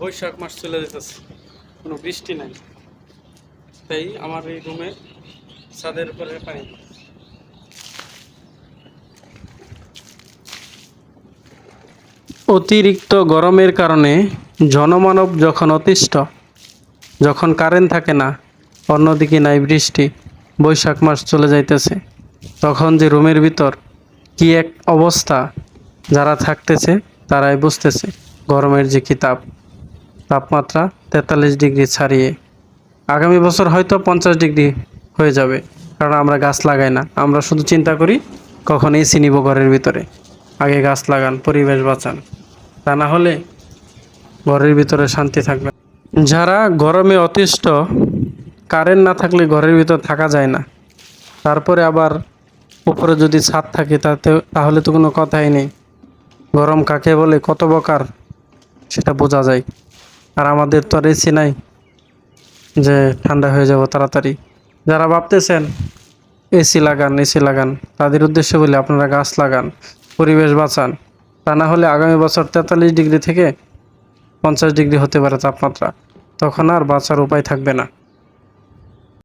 বৈশাখ মাস চলে যেতেছে। কোনো বৃষ্টি নাই। তাই আমার এই রুমে ছাদের উপরে পানি অতিরিক্ত গরমের কারণে জনমানব যখন অতিষ্ঠ, যখন কারেন্ট থাকে না, অন্যদিকে নাই বৃষ্টি, বৈশাখ মাস চলে যাইতেছে। তখন যে রুমের ভিতর কি এক অবস্থা যারা থাকতেছে, তারাই বুঝতেছে গরমের যে কিতাব। তাপমাত্রা তেতাল্লিশ ডিগ্রি ছাড়িয়ে। আগামী বছর হয়তো পঞ্চাশ ডিগ্রি হয়ে যাবে, কারণ আমরা গাছ লাগাই না। আমরা শুধু চিন্তা করি কখন এসি নিব ঘরের ভিতরে। আগে গাছ লাগান, পরিবেশ বাঁচান। তা না হলে ঘরের ভিতরে শান্তি থাকবে যারা গরমে অতিষ্ঠ, কারেন্ট না থাকলে ঘরের ভিতর থাকা যায় না। তারপরে আবার উপরে যদি ছাদ থাকে, তাতে তাহলে তো কোনো কথাই নেই। গরম কাকে বলে, কত প্রকার, সেটা বোঝা যায়। আর আমাদের তো আর এসি নাই। যে ঠান্ডা হয়ে যাব তাড়াতাড়ি। যারা ভাবতেছেন এসি লাগান এসি লাগান, তাদের উদ্দেশ্য বলে আপনারা গাছ লাগান, পরিবেশ বাঁচান। তা না হলে আগামী বছর তেতাল্লিশ ডিগ্রি থেকে পঞ্চাশ ডিগ্রি হতে পারে তাপমাত্রা। তখন আর বাঁচার উপায় থাকবে না।